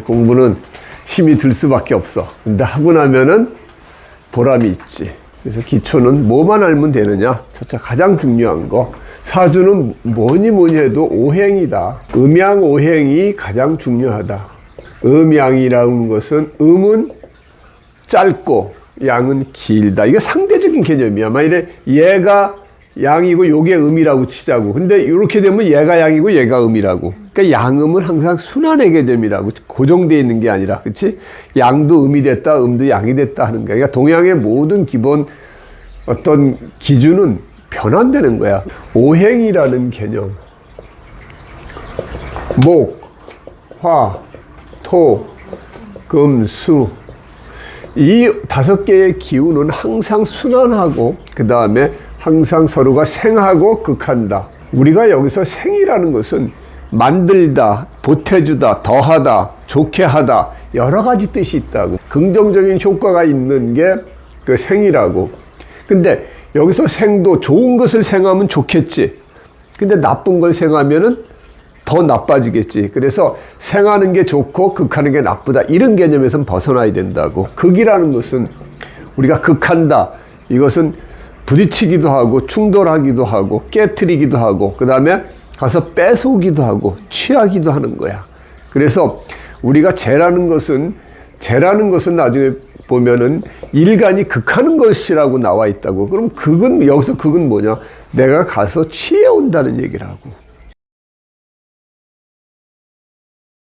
공부는 힘이 들 수밖에 없어. 근데 하고 나면은 보람이 있지. 그래서 기초는 뭐만 알면 되느냐? 첫째 가장 중요한 거. 사주는 뭐니 뭐니 해도 오행이다. 음양 오행이 가장 중요하다. 음양이라는 것은 음은 짧고 양은 길다. 이게 상대적인 개념이야. 만일에 얘가 양이고 요게 음이라고 치자고. 근데 이렇게 되면 얘가 양이고 얘가 음이라고. 그러니까 양음은 항상 순환의 개념이라고 고정되어 있는 게 아니라, 그렇지? 양도 음이 됐다, 음도 양이 됐다 하는 거야. 그러니까 동양의 모든 기본 어떤 기준은 변환되는 거야. 오행이라는 개념. 목, 화, 토, 금, 수. 이 다섯 개의 기운은 항상 순환하고 그 다음에 항상 서로가 생하고 극한다. 우리가 여기서 생이라는 것은 만들다, 보태주다, 더하다, 좋게 하다 여러 가지 뜻이 있다고. 긍정적인 효과가 있는 게 그 생이라고. 근데 여기서 생도 좋은 것을 생하면 좋겠지. 근데 나쁜 걸 생하면은 더 나빠지겠지. 그래서 생하는 게 좋고 극하는 게 나쁘다. 이런 개념에선 벗어나야 된다고. 극이라는 것은 우리가 극한다. 이것은 부딪히기도 하고 충돌하기도 하고 깨뜨리기도 하고 그 다음에 가서 뺏어오기도 하고 취하기도 하는 거야. 그래서 우리가 죄라는 것은 죄라는 것은 나중에 보면은 일간이 극하는 것이라고 나와 있다고. 그럼 극은 여기서 극은 뭐냐? 내가 가서 취해 온다는 얘기라고.